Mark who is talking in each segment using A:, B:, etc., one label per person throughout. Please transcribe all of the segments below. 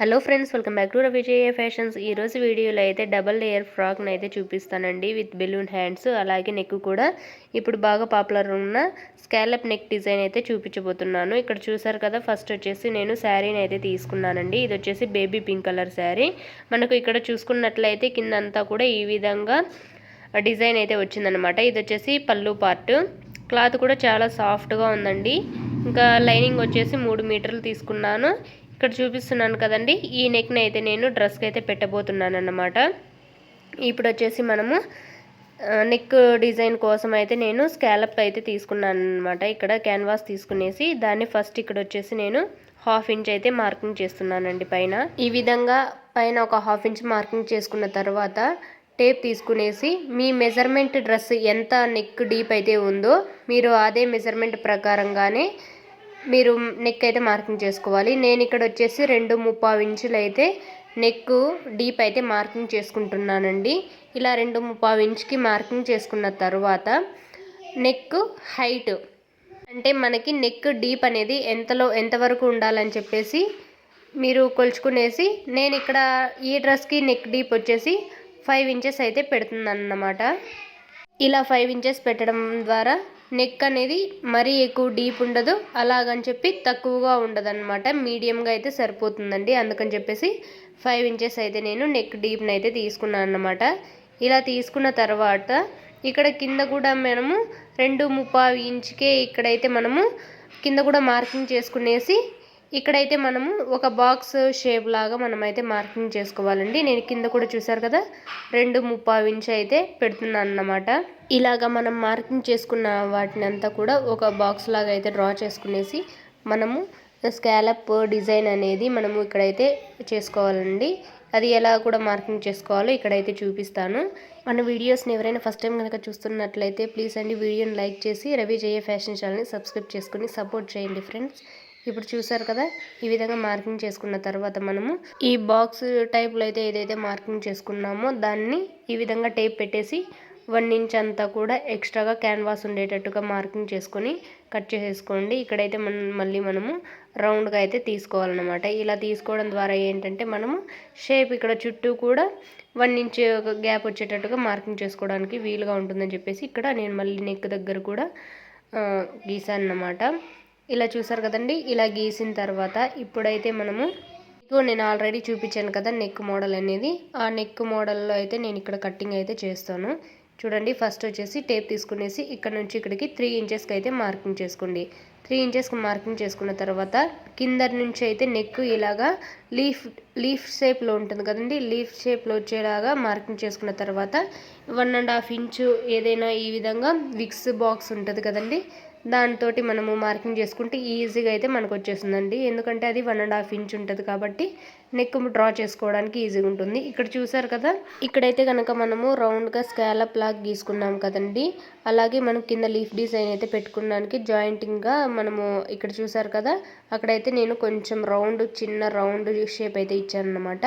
A: Hello friends welcome back to Vijaya fashions. ఈరోజు వీడియోలో అయితే డబల్ లేయర్ ఫ్రాక్ని అయితే చూపిస్తానండి విత్ బెలూన్ హ్యాండ్స్ అలాగే నెక్ కూడా. ఇప్పుడు బాగా పాపులర్ ఉన్న స్కాలప్ నెక్ డిజైన్ అయితే చూపించబోతున్నాను. ఇక్కడ చూసారు కదా ఫస్ట్ వచ్చేసి నేను శారీని అయితే తీసుకున్నానండి. ఇది వచ్చేసి బేబీ పింక్ కలర్ శారీ. మనకు ఇక్కడ చూసుకున్నట్లయితే కిందంతా కూడా ఈ విధంగా డిజైన్ అయితే వచ్చిందనమాట ఇది వచ్చేసి పళ్ళు పార్ట్. క్లాత్ కూడా చాలా సాఫ్ట్గా ఉందండి. ఇంకా లైనింగ్ వచ్చేసి మూడు మీటర్లు తీసుకున్నాను. ఇక్కడ చూపిస్తున్నాను కదండి. ఈ నెక్ని అయితే నేను డ్రెస్కి అయితే పెట్టబోతున్నాను అన్నమాట ఇప్పుడు వచ్చేసి మనము నెక్ డిజైన్ కోసం అయితే నేను స్కాలప్ అయితే తీసుకున్నాను అనమాట ఇక్కడ క్యాన్వాస్ తీసుకునేసి దాన్ని ఫస్ట్ ఇక్కడ వచ్చేసి నేను హాఫ్ ఇంచ్ అయితే మార్కింగ్ చేస్తున్నానండి పైన. ఈ విధంగా పైన ఒక హాఫ్ ఇంచ్ మార్కింగ్ చేసుకున్న తర్వాత టేప్ తీసుకునేసి మీ మెజర్మెంట్ డ్రెస్ ఎంత నెక్ డీప్ అయితే ఉందో మీరు అదే మెజర్మెంట్ ప్రకారంగానే మీరు నెక్ అయితే మార్కింగ్ చేసుకోవాలి. నేను ఇక్కడ వచ్చేసి రెండు ముప్పావు ఇంచులు అయితే నెక్ డీప్ అయితే మార్కింగ్ చేసుకుంటున్నానండి. ఇలా రెండు ముప్పావు ఇంచుకి మార్కింగ్ చేసుకున్న తర్వాత నెక్ హైట్ అంటే మనకి నెక్ డీప్ అనేది ఎంతలో ఎంతవరకు ఉండాలని చెప్పేసి మీరు కొలుచుకునేసి నేను ఇక్కడ ఈ డ్రెస్కి నెక్ డీప్ వచ్చేసి ఫైవ్ ఇంచెస్ అయితే పెడుతుందన్నమాట ఇలా ఫైవ్ ఇంచెస్ పెట్టడం ద్వారా నెక్ అనేది మరీ ఎక్కువ డీప్ ఉండదు. అలాగని చెప్పి తక్కువగా ఉండదు అనమాట మీడియంగా అయితే సరిపోతుందండి. అందుకని చెప్పేసి ఫైవ్ ఇంచెస్ అయితే నేను నెక్ డీప్ని అయితే తీసుకున్నాను అనమాట ఇలా తీసుకున్న తర్వాత ఇక్కడ కింద కూడా మనము రెండు ముప్పావు ఇంచుకే ఇక్కడైతే మనము కింద కూడా మార్కింగ్ చేసుకునేసి ఇక్కడైతే మనము ఒక బాక్స్ షేప్ లాగా మనమైతే మార్కింగ్ చేసుకోవాలండి. నేను కింద కూడా చూసారు కదా రెండు ముప్పావు ఇంచ్ అయితే పెడుతున్నాను అన్నమాట ఇలాగ మనం మార్కింగ్ చేసుకున్న వాటిని అంతా కూడా ఒక బాక్స్ లాగా అయితే డ్రా చేసుకునేసి మనము స్కాలప్ డిజైన్ అనేది మనము ఇక్కడైతే చేసుకోవాలండి. అది ఎలా కూడా మార్కింగ్ చేసుకోవాలో ఇక్కడైతే చూపిస్తాను. మన వీడియోస్ని ఎవరైనా ఫస్ట్ టైం కనుక చూస్తున్నట్లయితే ప్లీజ్ అండి వీడియోని లైక్ చేసి రవి జయ ఫ్యాషన్ ఛానల్ని సబ్స్క్రైబ్ చేసుకుని సపోర్ట్ చేయండి ఫ్రెండ్స్ ఇప్పుడు చూసారు కదా ఈ విధంగా మార్కింగ్ చేసుకున్న తర్వాత మనము ఈ బాక్స్ టైప్లో అయితే ఏదైతే మార్కింగ్ చేసుకున్నామో దాన్ని ఈ విధంగా టేప్ పెట్టేసి వన్ ఇంచ్ అంతా కూడా ఎక్స్ట్రాగా క్యాన్వాస్ ఉండేటట్టుగా మార్కింగ్ చేసుకొని కట్ చేసేసుకోండి. ఇక్కడైతే మనం మళ్ళీ మనము రౌండ్గా అయితే తీసుకోవాలన్నమాట. ఇలా తీసుకోవడం ద్వారా ఏంటంటే మనము షేప్ ఇక్కడ చుట్టూ కూడా వన్ ఇంచ్ గ్యాప్ వచ్చేటట్టుగా మార్కింగ్ చేసుకోవడానికి వీలుగా ఉంటుందని చెప్పేసి ఇక్కడ నేను మళ్ళీ నెక్ దగ్గర కూడా గీసాను అన్నమాట ఇలా చూసారు కదండి ఇలా గీసిన తర్వాత ఇప్పుడైతే మనము ఇదిగో నేను ఆల్రెడీ చూపించాను కదా నెక్ మోడల్ అనేది. ఆ నెక్ మోడల్లో అయితే నేను ఇక్కడ కట్టింగ్ అయితే చేస్తాను. చూడండి ఫస్ట్ వచ్చేసి టేప్ తీసుకునేసి ఇక్కడ నుంచి ఇక్కడికి త్రీ ఇంచెస్కి అయితే మార్కింగ్ చేసుకోండి. త్రీ ఇంచెస్కి మార్కింగ్ చేసుకున్న తర్వాత కింద నుంచి అయితే నెక్ ఇలాగా లీఫ్ లీఫ్ షేప్లో ఉంటుంది కదండి లీఫ్ షేప్లో వచ్చేలాగా మార్కింగ్ చేసుకున్న తర్వాత వన్ అండ్ హాఫ్ ఇంచు ఏదైనా ఈ విధంగా విక్స్ బాక్స్ ఉంటుంది కదండి దాంతో మనము మార్కింగ్ చేసుకుంటే ఈజీగా అయితే మనకు వచ్చేసిందండి ఎందుకంటే అది వన్ అండ్ హాఫ్ ఇంచ్ ఉంటుంది కాబట్టి నెక్ డ్రా చేసుకోవడానికి ఈజీగా ఉంటుంది. ఇక్కడ చూసారు కదా ఇక్కడైతే కనుక మనము రౌండ్గా స్కాలప్ లాగా గీసుకున్నాం కదండి. అలాగే మనం కింద లీఫ్ డిజైన్ అయితే పెట్టుకోవడానికి జాయింటింగ్గా మనము ఇక్కడ చూసారు కదా అక్కడైతే నేను కొంచెం రౌండ్ చిన్న రౌండ్ షేప్ అయితే ఇచ్చాను అనమాట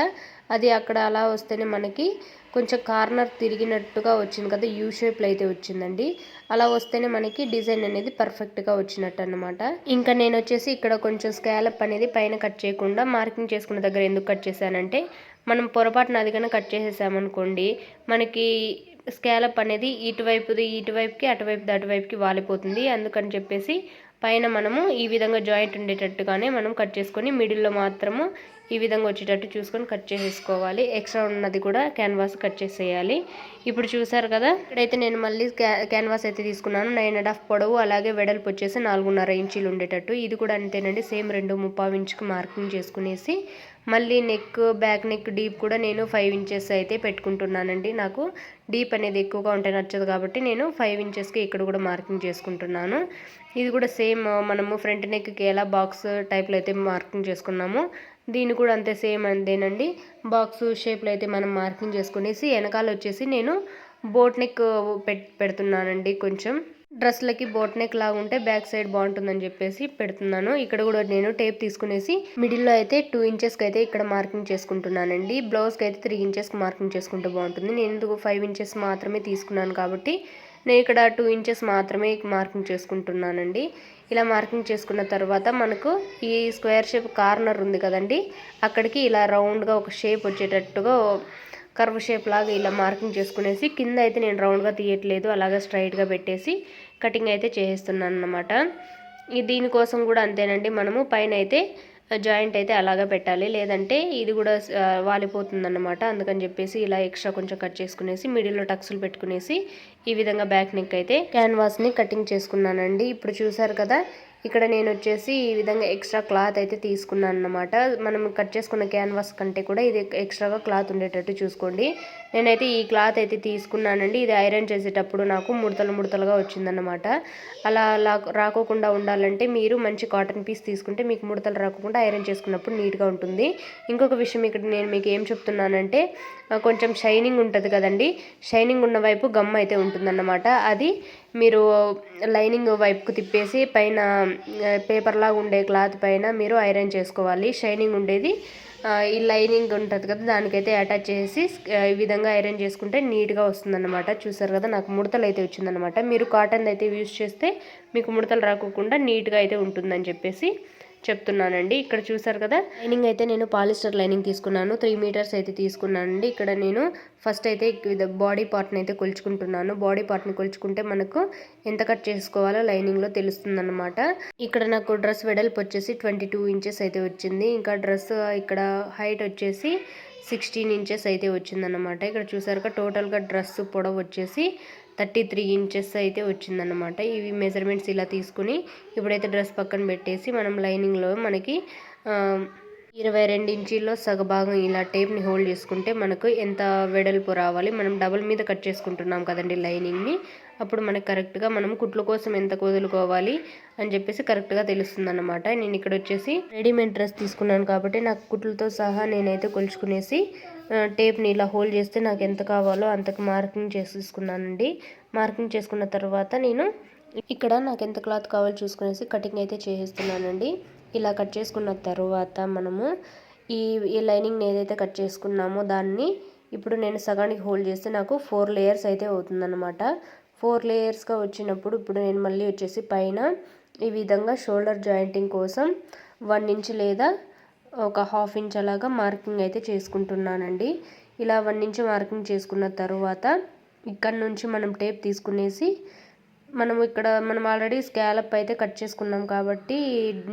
A: అది అక్కడ అలా వస్తేనే మనకి కొంచెం కార్నర్ తిరిగినట్టుగా వచ్చింది కదా యూ షేప్లో అయితే వచ్చిందండి. అలా వస్తేనే మనకి డిజైన్ అనేది పర్ఫెక్ట్గా వచ్చినట్టు అనమాట ఇంకా నేను వచ్చేసి ఇక్కడ కొంచెం స్కాలప్ అనేది పైన కట్ చేయకుండా మార్కింగ్ చేసుకున్న దగ్గర ఎందుకు కట్ చేశానంటే మనం పొరపాటున అది కన్నా కట్ చేసేసామనుకోండి మనకి స్కాలప్ అనేది ఇటువైపుది ఇటువైపుకి అటువైపుది అటువైపుకి వాలిపోతుంది. అందుకని చెప్పేసి పైన మనము ఈ విధంగా జాయింట్ ఉండేటట్టుగానే మనం కట్ చేసుకొని మిడిల్లో మాత్రము ఈ విధంగా వచ్చేటట్టు చూసుకొని కట్ చేసేసుకోవాలి. ఎక్స్ట్రా ఉన్నది కూడా క్యాన్వాస్ కట్ చేసేయాలి. ఇప్పుడు చూసారు కదా ఇక్కడైతే నేను మళ్ళీ క్యాన్వాస్ అయితే తీసుకున్నాను. నైన్ అండ్ హాఫ్ పొడవు అలాగే వెడల్పు వచ్చేసి నాలుగున్నర ఇంచీలు ఉండేటట్టు. ఇది కూడా అంతేనండి సేమ్ రెండు ముప్పావు ఇంచుకు మార్కింగ్ చేసుకునేసి. మళ్ళీ నెక్ బ్యాక్ నెక్ డీప్ కూడా నేను ఫైవ్ ఇంచెస్ అయితే పెట్టుకుంటున్నానండి. నాకు డీప్ అనేది ఎక్కువగా ఉంటే నచ్చదు కాబట్టి నేను ఫైవ్ ఇంచెస్కి ఇక్కడ కూడా మార్కింగ్ చేసుకుంటున్నాను. ఇది కూడా సేమ్ మనము ఫ్రంట్ నెక్కి ఎలా బాక్స్ టైప్లో అయితే మార్కింగ్ చేసుకున్నాము దీన్ని కూడా అంతే సేమ్ అంతేనండి. బాక్స్ షేప్లో అయితే మనం మార్కింగ్ చేసుకునేసి వెనకాల వచ్చేసి నేను బోట్ నెక్ పెడుతున్నానండి కొంచెం. డ్రెస్లకి బోట్ నెక్ లాగా ఉంటే బ్యాక్ సైడ్ బాగుంటుందని చెప్పేసి పెడుతున్నాను. ఇక్కడ కూడా నేను టేప్ తీసుకునేసి మిడిల్లో అయితే టూ ఇంచెస్కి అయితే ఇక్కడ మార్కింగ్ చేసుకుంటున్నానండి. బ్లౌజ్కి అయితే త్రీ ఇంచెస్కి మార్కింగ్ చేసుకుంటే బాగుంటుంది. నేను ఎందుకు ఫైవ్ ఇంచెస్ మాత్రమే తీసుకున్నాను కాబట్టి నేను ఇక్కడ టూ ఇంచెస్ మాత్రమే మార్కింగ్ చేసుకుంటున్నానండి. ఇలా మార్కింగ్ చేసుకున్న తర్వాత మనకు ఈ స్క్వేర్ షేప్ కార్నర్ ఉంది కదండి. అక్కడికి ఇలా రౌండ్గా ఒక షేప్ వచ్చేటట్టుగా కర్వ్ షేప్ లాగా ఇలా మార్కింగ్ చేసుకునేసి కింద అయితే నేను రౌండ్గా తీయట్లేదు. అలాగే స్ట్రైట్గా పెట్టేసి కటింగ్ అయితే చేస్తున్నాను అనమాట దీనికోసం కూడా అంతేనండి. మనము పైన అయితే జాయింట్ అయితే అలాగా పెట్టాలి. లేదంటే ఇది కూడా వాలిపోతుంది అనమాట అందుకని చెప్పేసి ఇలా ఎక్స్ట్రా కొంచెం కట్ చేసుకునేసి మిడిల్లో టక్స్లు పెట్టుకునేసి ఈ విధంగా బ్యాక్ నెక్ అయితే క్యాన్వాస్ని కటింగ్ చేసుకున్నానండి. ఇప్పుడు చూసారు కదా ఇక్కడ నేను వచ్చేసి ఈ విధంగా ఎక్స్ట్రా క్లాత్ అయితే తీసుకున్నాను అనమాట మనం కట్ చేసుకున్న క్యాన్వాస్ కంటే కూడా ఇది ఎక్స్ట్రాగా క్లాత్ ఉండేటట్టు చూసుకోండి. నేనైతే ఈ క్లాత్ అయితే తీసుకున్నానండి. ఇది ఐరన్ చేసేటప్పుడు నాకు ముడతలు ముడతలుగా వచ్చిందన్నమాట. అలా రాకోకుండా ఉండాలంటే మీరు మంచి కాటన్ పీస్ తీసుకుంటే మీకు ముడతలు రాకుండా ఐరన్ చేసుకున్నప్పుడు నీట్గా ఉంటుంది. ఇంకొక విషయం ఇక్కడ నేను మీకు ఏం చెప్తున్నానంటే కొంచెం షైనింగ్ ఉంటుంది కదండి. షైనింగ్ ఉన్న వైపు గమ్ అయితే ఉంటుందన్నమాట. అది మీరు లైనింగ్ వైపుకు తిప్పేసి పైన పేపర్లాగా ఉండే క్లాత్ పైన మీరు ఐరన్ చేసుకోవాలి. షైనింగ్ ఉండేది. ఈ లైనింగ్ ఉంటుంది కదా దానికైతే అటాచ్ చేసి ఈ విధంగా ఐరన్ చేసుకుంటే నీట్గా వస్తుందన్నమాట. చూసారు కదా నాకు ముడతలు అయితే వచ్చిందనమాట మీరు కాటన్ అయితే యూస్ చేస్తే మీకు ముడతలు రాకుండా నీట్గా అయితే ఉంటుందని చెప్పేసి చెప్తున్నానండి. ఇక్కడ చూసారు కదా? లైనింగ్ అయితే నేను పాలిస్టర్ లైనింగ్ తీసుకున్నాను. త్రీ మీటర్స్ అయితే తీసుకున్నానండి. ఇక్కడ నేను ఫస్ట్ అయితే బాడీ పార్ట్ని అయితే కొలుచుకుంటున్నాను. బాడీ పార్ట్ని కొలుచుకుంటే మనకు ఎంత కట్ చేసుకోవాలో లైనింగ్లో తెలుస్తుందన్నమాట. ఇక్కడ నాకు డ్రెస్ వెడల్పు వచ్చేసి ట్వంటీ టూ ఇంచెస్ అయితే వచ్చింది. ఇంకా డ్రెస్ ఇక్కడ హైట్ వచ్చేసి సిక్స్టీన్ ఇంచెస్ అయితే వచ్చిందన్నమాట. ఇక్కడ చూసారుగా టోటల్గా డ్రెస్ పొడవు వచ్చేసి థర్టీ త్రీ ఇంచెస్ అయితే వచ్చిందనమాట ఇవి మెజర్మెంట్స్ ఇలా తీసుకుని ఇప్పుడైతే డ్రెస్ పక్కన పెట్టేసి మనం లైనింగ్లో మనకి ఇరవై రెండు ఇంచీల్లో సగభాగం ఇలా టేప్ని హోల్డ్ చేసుకుంటే మనకు ఎంత వెడల్పు రావాలి. మనం డబుల్ మీద కట్ చేసుకుంటున్నాం కదండి లైనింగ్ని. అప్పుడు మనకు కరెక్ట్గా మనం కుట్ల కోసం ఎంత కుదులుకోవాలి అని చెప్పేసి కరెక్ట్గా తెలుస్తుంది అనమాట నేను ఇక్కడ వచ్చేసి రెడీమేడ్ డ్రెస్ తీసుకున్నాను కాబట్టి నాకు కుట్లతో సహా నేనైతే కొలుచుకునేసి టేప్ని ఇలా హోల్డ్ చేస్తే నాకు ఎంత కావాలో అంతకు మార్కింగ్ చేసేసుకున్నానండి మార్కింగ్ చేసుకున్న తర్వాత నేను ఇక్కడ నాకు ఎంత క్లాత్ కావాలో చూసుకునేసి కటింగ్ అయితే చేసేస్తున్నానండి. ఇలా కట్ చేసుకున్న తర్వాత మనము ఈ ఈ లైనింగ్ని ఏదైతే కట్ చేసుకున్నామో దాన్ని ఇప్పుడు నేను సగానికి హోల్డ్ చేస్తే నాకు ఫోర్ లేయర్స్ అయితే అవుతుందన్నమాట. ఫోర్ లేయర్స్గా వచ్చినప్పుడు ఇప్పుడు నేను మళ్ళీ వచ్చేసి పైన ఈ విధంగా షోల్డర్ జాయింటింగ్ కోసం వన్ ఇంచ్ లేదా ఒక హాఫ్ ఇంచ్ అలాగా మార్కింగ్ అయితే చేసుకుంటున్నానండి. ఇలా వన్ ఇంచ్ మార్కింగ్ చేసుకున్న తర్వాత ఇక్కడ నుంచి మనం టేప్ తీసుకునేసి మనం ఇక్కడ మనం ఆల్రెడీ స్కాలప్ అయితే కట్ చేసుకున్నాం కాబట్టి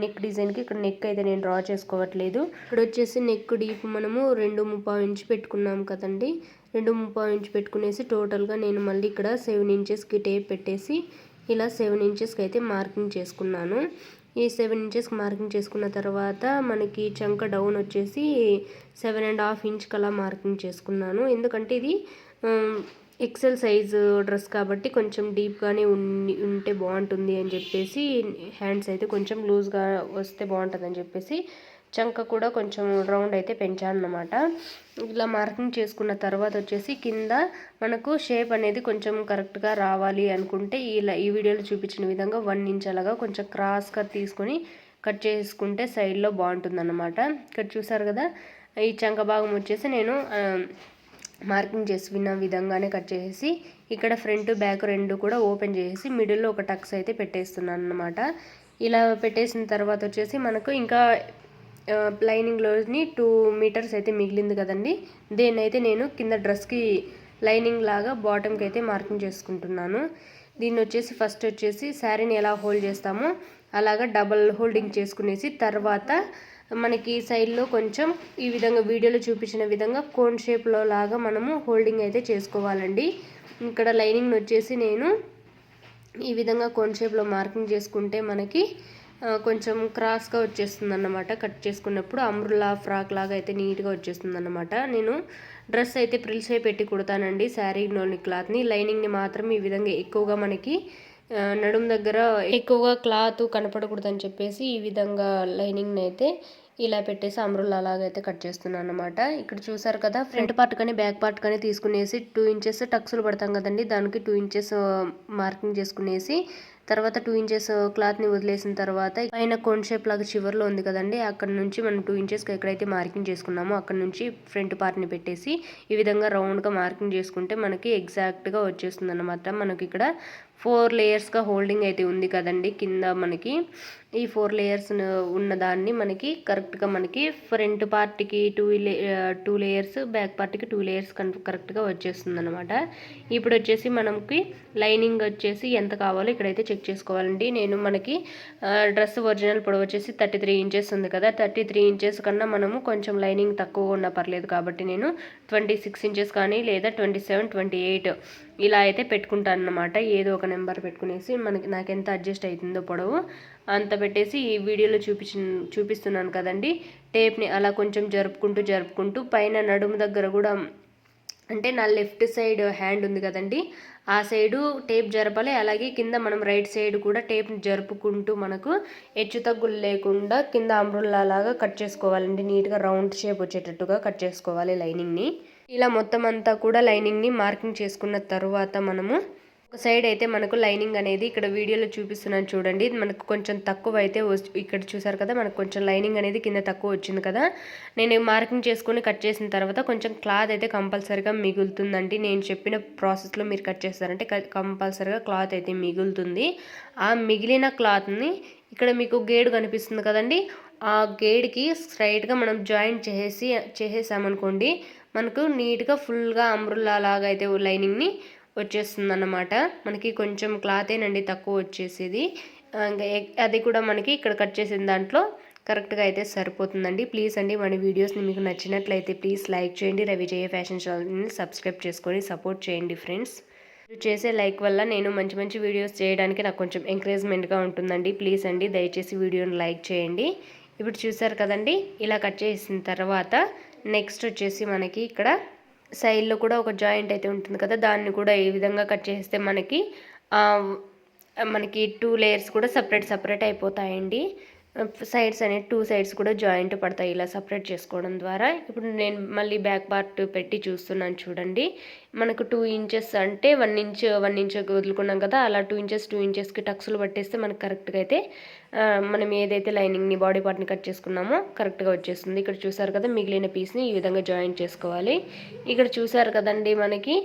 A: నెక్ డిజైన్కి ఇక్కడ నెక్ అయితే నేను డ్రా చేసుకోవట్లేదు. ఇక్కడ వచ్చేసి నెక్ డీప్ మనము రెండు ముప్పావు ఇంచ్ పెట్టుకున్నాం కదండి. రెండు ముప్పావు ఇంచ్ పెట్టుకునేసి టోటల్గా నేను మళ్ళీ ఇక్కడ సెవెన్ ఇంచెస్కి టేప్ పెట్టేసి ఇలా సెవెన్ ఇంచెస్కి అయితే మార్కింగ్ చేసుకున్నాను. ఈ సెవెన్ ఇంచెస్కి మార్కింగ్ చేసుకున్న తర్వాత మనకి చంక డౌన్ వచ్చేసి సెవెన్ అండ్ హాఫ్ ఇంచ్కి అలా మార్కింగ్ చేసుకున్నాను. ఎందుకంటే ఇది ఎక్సెల్ సైజు డ్రెస్ కాబట్టి కొంచెం డీప్గానే ఉండి ఉంటే బాగుంటుంది అని చెప్పేసి హ్యాండ్స్ అయితే కొంచెం లూజ్గా వస్తే బాగుంటుంది అని చెప్పేసి చంక కూడా కొంచెం రౌండ్ అయితే పెంచాను అనమాట ఇలా మార్కింగ్ చేసుకున్న తర్వాత వచ్చేసి కింద మనకు షేప్ అనేది కొంచెం కరెక్ట్గా రావాలి అనుకుంటే ఇలా ఈ వీడియోలో చూపించిన విధంగా వన్ ఇంచ్ అలాగా కొంచెం క్రాస్గా తీసుకొని కట్ చేసుకుంటే సైడ్లో బాగుంటుంది అనమాట ఇక్కడ చూసారు కదా? ఈ చంక భాగం వచ్చేసి నేను మార్కింగ్ చేసి విన్న విధంగానే కట్ చేసేసి ఇక్కడ ఫ్రంట్ బ్యాక్ రెండు కూడా ఓపెన్ చేసేసి మిడిల్లో ఒక టక్స్ అయితే పెట్టేస్తున్నాను అనమాట ఇలా పెట్టేసిన తర్వాత వచ్చేసి మనకు ఇంకా లైనింగ్లోని టూ మీటర్స్ అయితే మిగిలింది కదండి. దేన్నైతే అయితే నేను కింద డ్రెస్కి లైనింగ్ లాగా బాటమ్కి అయితే మార్కింగ్ చేసుకుంటున్నాను. దీన్ని వచ్చేసి ఫస్ట్ వచ్చేసి శారీని ఎలా హోల్డ్ చేస్తామో అలాగా డబల్ హోల్డింగ్ చేసుకునేసి తర్వాత మనకి సైడ్లో కొంచెం ఈ విధంగా వీడియోలో చూపించిన విధంగా కోన్ షేప్లో లాగా మనము హోల్డింగ్ అయితే చేసుకోవాలండి. ఇక్కడ లైనింగ్ వచ్చేసి నేను ఈ విధంగా కోన్ షేప్లో మార్కింగ్ చేసుకుంటే మనకి కొంచెం క్రాస్గా వచ్చేస్తుంది అన్నమాట కట్ చేసుకున్నప్పుడు అమ్రులా ఫ్రాక్ లాగా అయితే నీట్గా వచ్చేస్తుంది అన్నమాట నేను డ్రెస్ అయితే ప్రిల్సే పెట్టి కుడతానండి శారీలోని క్లాత్ని. లైనింగ్ని మాత్రం ఈ విధంగా ఎక్కువగా మనకి నడుం దగ్గర ఎక్కువగా క్లాత్ కనపడకూడదని చెప్పేసి ఈ విధంగా లైనింగ్ని అయితే ఇలా పెట్టేసి అమరులు అలాగైతే కట్ చేస్తున్నాను అనమాట ఇక్కడ చూసారు కదా ఫ్రంట్ పార్ట్ కానీ బ్యాక్ పార్ట్ కానీ తీసుకునేసి టూ ఇంచెస్ టక్సులు పడతాం కదండి దానికి టూ ఇంచెస్ మార్కింగ్ చేసుకునేసి తర్వాత టూ ఇంచెస్ క్లాత్ని వదిలేసిన తర్వాత పైన కోన్ షేప్ లాగా చివర్లో ఉంది కదండి అక్కడ నుంచి మనం టూ ఇంచెస్కి ఎక్కడైతే మార్కింగ్ చేసుకున్నామో అక్కడ నుంచి ఫ్రంట్ పార్ట్ని పెట్టేసి ఈ విధంగా రౌండ్గా మార్కింగ్ చేసుకుంటే మనకి ఎగ్జాక్ట్గా వచ్చేస్తుంది అనమాట మనకి ఇక్కడ ఫోర్ లేయర్స్గా హోల్డింగ్ అయితే ఉంది కదండి కింద మనకి ఈ ఫోర్ లేయర్స్ ఉన్న దాన్ని మనకి కరెక్ట్గా మనకి ఫ్రంట్ పార్ట్కి two lay two layers back పార్ట్కి టూ లేయర్స్ కరెక్ట్గా వచ్చేస్తుంది అనమాట ఇప్పుడు వచ్చేసి మనకి లైనింగ్ వచ్చేసి ఎంత కావాలో ఇక్కడైతే చెక్ చేసుకోవాలండి. నేను మనకి డ్రెస్ ఒరిజినల్ పొడవు వచ్చేసి థర్టీ త్రీ ఇంచెస్ ఉంది కదా. థర్టీ త్రీ ఇంచెస్ కన్నా మనము కొంచెం లైనింగ్ తక్కువ ఉన్నా పర్లేదు కాబట్టి నేను ట్వంటీ సిక్స్ ఇంచెస్ కానీ లేదా ట్వంటీ సెవెన్ ట్వంటీ ఎయిట్ ఇలా అయితే పెట్టుకుంటాను అనమాట ఏదో ఒక నెంబర్ పెట్టుకునేసి మనకి నాకు ఎంత అడ్జస్ట్ అవుతుందో పొడవు. అంత పెట్టేసి ఈ వీడియోలో చూపించి చూపిస్తున్నాను కదండి. టేప్ని అలా కొంచెం జరుపుకుంటూ జరుపుకుంటూ పైన నడుము దగ్గర కూడా అంటే నా లెఫ్ట్ సైడ్ హ్యాండ్ ఉంది కదండి. ఆ సైడు టేప్ జరపాలి. అలాగే కింద మనం రైట్ సైడ్ కూడా టేప్ని జరుపుకుంటూ మనకు హెచ్చు తగ్గులు లేకుండా కింద అంబ్రుల్లా లాగా కట్ చేసుకోవాలండి. నీట్గా రౌండ్ షేప్ వచ్చేటట్టుగా కట్ చేసుకోవాలి లైనింగ్ని. ఇలా మొత్తం అంతా కూడా లైనింగ్ని మార్కింగ్ చేసుకున్న తర్వాత మనము ఒక సైడ్ అయితే మనకు లైనింగ్ అనేది ఇక్కడ వీడియోలో చూపిస్తున్నాను చూడండి. మనకు కొంచెం తక్కువ అయితే ఇక్కడ చూసారు కదా మనకు కొంచెం లైనింగ్ అనేది కింద తక్కువ వచ్చింది కదా. నేను మార్కింగ్ చేసుకొని కట్ చేసిన తర్వాత కొంచెం క్లాత్ అయితే కంపల్సరీగా మిగులుతుందండి. నేను చెప్పిన ప్రాసెస్లో మీరు కట్ చేస్తారంటే కంపల్సరీగా క్లాత్ అయితే మిగులుతుంది. ఆ మిగిలిన క్లాత్ని ఇక్కడ మీకు గేడు కనిపిస్తుంది కదండి. ఆ గేడ్కి స్ట్రైట్గా మనం జాయింట్ చేసి చేసేసామనుకోండి మనకు నీట్గా ఫుల్గా అమ్రుల్లా లాగా అయితే లైనింగ్ని వచ్చేస్తుంది అన్నమాట మనకి కొంచెం క్లాతేనండి తక్కువ వచ్చేసేది. అది కూడా మనకి ఇక్కడ కట్ చేసిన దాంట్లో కరెక్ట్గా అయితే సరిపోతుందండి. ప్లీజ్ అండి మన వీడియోస్ని మీకు నచ్చినట్లయితే ప్లీజ్ లైక్ చేయండి. రవిజయ ఫ్యాషన్ ఛానల్ని సబ్స్క్రైబ్ చేసుకొని సపోర్ట్ చేయండి ఫ్రెండ్స్ చేసే లైక్ వల్ల నేను మంచి మంచి వీడియోస్ చేయడానికి నాకు కొంచెం ఎంకరేజ్మెంట్గా ఉంటుందండి. ప్లీజ్ అండి దయచేసి వీడియోని లైక్ చేయండి. ఇప్పుడు చూసారు కదండి ఇలా కట్ చేసిన తర్వాత నెక్స్ట్ వచ్చేసి మనకి ఇక్కడ సైడ్లో కూడా ఒక జాయింట్ అయితే ఉంటుంది కదా దాన్ని కూడా ఈ విధంగా కట్ చేస్తే మనకి మనకి టూ లేయర్స్ కూడా సపరేట్ సపరేట్ అయిపోతాయండి. సైడ్స్ అనేవి టూ సైడ్స్ కూడా జాయింట్ పడతాయి ఇలా సపరేట్ చేసుకోవడం ద్వారా. ఇప్పుడు నేను మళ్ళీ బ్యాక్ పార్ట్ పెట్టి చూస్తున్నాను చూడండి. మనకు టూ ఇంచెస్ అంటే వన్ ఇంచ్ వన్ ఇంచ్ వదులుకున్నాం కదా అలా టూ ఇంచెస్ టూ ఇంచెస్కి టక్స్లు పట్టేస్తే మనకు కరెక్ట్గా అయితే మనం ఏదైతే లైనింగ్ని బాడీ పార్ట్ని కట్ చేసుకున్నామో కరెక్ట్గా వచ్చేస్తుంది. ఇక్కడ చూసారు కదా మిగిలిన పీస్ని ఈ విధంగా జాయిన్ చేసుకోవాలి. ఇక్కడ చూసారు కదండి మనకి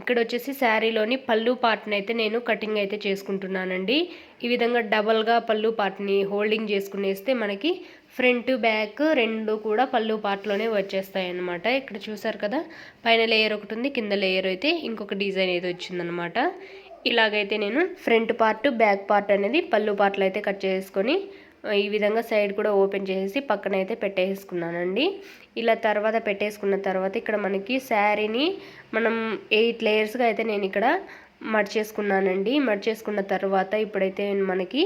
A: ఇక్కడ వచ్చేసి శారీలోని పళ్ళు పార్ట్ని అయితే నేను కటింగ్ అయితే చేసుకుంటున్నానండి. ఈ విధంగా డబల్గా పళ్ళు పార్ట్ని హోల్డింగ్ చేసుకునేస్తే మనకి ఫ్రంట్ బ్యాక్ రెండు కూడా పళ్ళు పార్ట్లోనే వచ్చేస్తాయి అనమాట ఇక్కడ చూసారు కదా పైన లేయర్ ఒకటి ఉంది కింద లేయర్ అయితే ఇంకొక డిజైన్ అయితే వచ్చిందనమాట ఇలాగైతే నేను ఫ్రంట్ పార్ట్ బ్యాక్ పార్ట్ అనేది పళ్ళు పార్ట్లు అయితే కట్ చేసుకొని ఈ విధంగా సైడ్ కూడా ఓపెన్ చేసేసి పక్కన అయితే పెట్టేసుకున్నానండి. ఇలా తర్వాత పెట్టేసుకున్న తర్వాత ఇక్కడ మనకి శారీని మనం ఎయిట్ లేయర్స్గా అయితే నేను ఇక్కడ మర్చేసుకున్నానండి. మడిచేసుకున్న తర్వాత ఇప్పుడైతే మనకి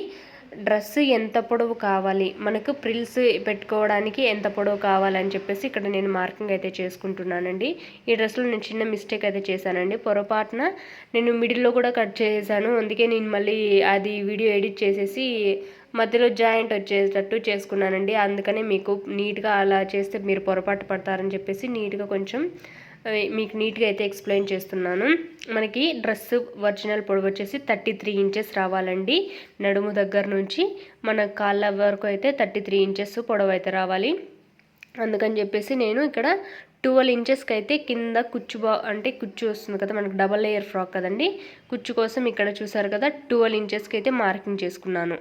A: డ్రెస్ ఎంత పొడవు కావాలి? మనకు ప్రిల్స్ పెట్టుకోవడానికి ఎంత పొడవు కావాలని చెప్పేసి ఇక్కడ నేను మార్కింగ్ అయితే చేసుకుంటున్నానండి. ఈ డ్రెస్లో నేను చిన్న మిస్టేక్ అయితే చేశానండి. పొరపాటున నేను మిడిల్లో కూడా కట్ చేశాను. అందుకే నేను మళ్ళీ అది వీడియో ఎడిట్ చేసేసి మధ్యలో జాయింట్ వచ్చేటట్టు చేసుకున్నానండి. అందుకని మీకు నీట్గా అలా చేస్తే మీరు పొరపాటు పడతారని చెప్పేసి నీట్గా కొంచెం మీకు నీట్గా అయితే ఎక్స్ప్లెయిన్ చేస్తున్నాను. మనకి డ్రెస్ ఒరిజినల్ పొడవు వచ్చేసి థర్టీ త్రీ ఇంచెస్ రావాలండి. నడుము దగ్గర నుంచి మన కాళ్ళ వరకు అయితే థర్టీ త్రీ ఇంచెస్ పొడవు అయితే రావాలి. అందుకని చెప్పేసి నేను ఇక్కడ ట్వెల్వ్ ఇంచెస్కి అయితే కింద కుచ్చు బా అంటే కుచ్చు వస్తుంది కదా మనకు డబల్ లేయర్ ఫ్రాక్ కదండి. కుచ్చు కోసం ఇక్కడ చూసారు కదా ట్వెల్వ్ ఇంచెస్కి అయితే మార్కింగ్ చేసుకున్నాను.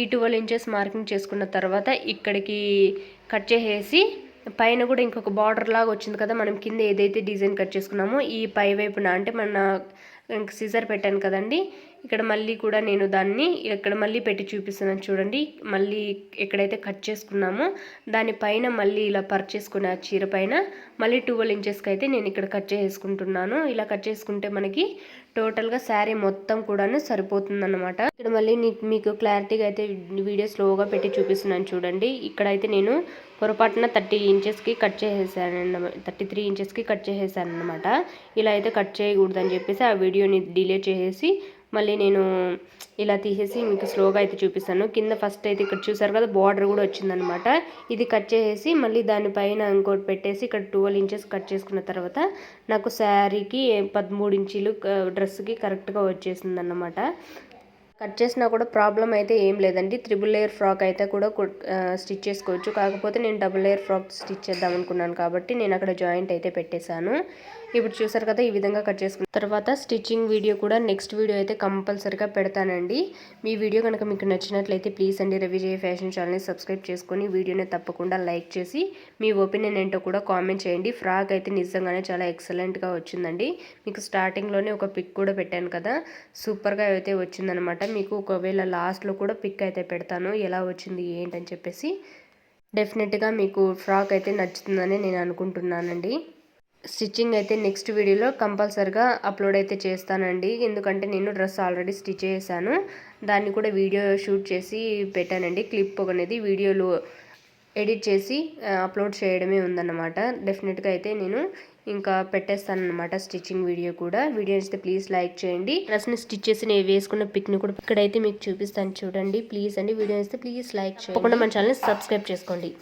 A: ఈ ట్వెల్వ్ ఇంచెస్ మార్కింగ్ చేసుకున్న తర్వాత ఇక్కడికి కట్ చేసేసి పైన కూడా ఇంకొక బార్డర్ లాగా వచ్చింది కదా మనం కింద ఏదైతే డిజైన్ కట్ చేసుకున్నామో ఈ పై వైపున అంటే మన సిజర్ పెట్టాను కదండి. ఇక్కడ మళ్ళీ కూడా నేను దాన్ని ఇక్కడ మళ్ళీ పెట్టి చూపిస్తున్నాను చూడండి. మళ్ళీ ఎక్కడైతే కట్ చేసుకున్నామో దానిపైన మళ్ళీ ఇలా పర్చేసుకున్న చీర పైన మళ్ళీ ట్వెల్వ్ ఇంచెస్కి అయితే నేను ఇక్కడ కట్ చేసుకుంటున్నాను. ఇలా కట్ చేసుకుంటే మనకి టోటల్గా శారీ మొత్తం కూడాను సరిపోతుందన్నమాట. ఇక్కడ మళ్ళీ మీకు క్లారిటీగా అయితే వీడియో స్లోగా పెట్టి చూపిస్తున్నాను చూడండి. ఇక్కడైతే నేను పొరపాటున థర్టీ ఇంచెస్కి కట్ చేసేసాను థర్టీ త్రీ ఇంచెస్కి కట్ చేసేసాను అనమాట ఇలా అయితే కట్ చేయకూడదని చెప్పేసి ఆ వీడియోని డిలే చేసేసి మళ్ళీ నేను ఇలా తీసేసి మీకు స్లోగా అయితే చూపిస్తాను. కింద ఫస్ట్ అయితే ఇక్కడ చూసారు కదా బార్డర్ కూడా వచ్చిందనమాట. ఇది కట్ చేసేసి మళ్ళీ దానిపైన ఇంకోటి పెట్టేసి ఇక్కడ ట్వెల్వ్ ఇంచెస్ కట్ చేసుకున్న తర్వాత నాకు శారీకి పదమూడు ఇంచీలు డ్రెస్కి కరెక్ట్గా వచ్చేసింది అన్నమాట కట్ చేసినా కూడా ప్రాబ్లం అయితే ఏం లేదండి. త్రిబుల్ లేయర్ ఫ్రాక్ అయితే కూడా స్టిచ్ చేసుకోవచ్చు. కాకపోతే నేను డబుల్ లేయర్ ఫ్రాక్ స్టిచ్ చేద్దాం అనుకున్నాను కాబట్టి నేను అక్కడ జాయింట్ అయితే పెట్టేశాను. ఇప్పుడు చూసారు కదా ఈ విధంగా కట్ చేసుకున్న తర్వాత స్టిచ్చింగ్ వీడియో కూడా నెక్స్ట్ వీడియో అయితే కంపల్సరిగా పెడతానండి. మీ వీడియో కనుక మీకు నచ్చినట్లయితే ప్లీజ్ అండి రవిజయ ఫ్యాషన్ ఛానల్ని సబ్స్క్రైబ్ చేసుకొని వీడియోని తప్పకుండా లైక్ చేసి మీ ఒపీనియన్ ఏంటో కూడా కామెంట్ చేయండి. ఫ్రాక్ అయితే నిజంగానే చాలా ఎక్సలెంట్గా వచ్చిందండి. మీకు స్టార్టింగ్లోనే ఒక పిక్ కూడా పెట్టాను కదా. సూపర్గా అయితే వచ్చిందనమాట. మీకు ఒకవేళ లాస్ట్లో కూడా పిక్ అయితే పెడతాను. ఎలా వచ్చింది ఏంటని చెప్పేసి. డెఫినెట్గా మీకు ఫ్రాక్ అయితే నచ్చుతుందని నేను అనుకుంటున్నానండి. స్టిచ్చింగ్ అయితే నెక్స్ట్ వీడియోలో కంపల్సరిగా అప్లోడ్ అయితే చేస్తానండి. ఎందుకంటే నేను డ్రెస్ ఆల్రెడీ స్టిచ్ చేశాను. దాన్ని కూడా వీడియో షూట్ చేసి పెట్టానండి. క్లిప్ అనేది వీడియోలో ఎడిట్ చేసి అప్లోడ్ చేయడమే ఉందన్నమాట. డెఫినెట్గా అయితే నేను ఇంకా పెట్టేస్తానమాట స్టిచ్చింగ్ వీడియో కూడా. వీడియో నచ్చితే ప్లీజ్ లైక్ చేయండి. డ్రెస్ని స్టిచ్ చేసి నేను వేసుకున్న పిక్ని కూడా ఇక్కడైతే మీకు చూపిస్తాను చూడండి. ప్లీజ్ అండి వీడియో నచ్చితే ప్లీజ్ లైక్ చేయండి. మన ఛానల్ని సబ్స్క్రైబ్ చేసుకోండి.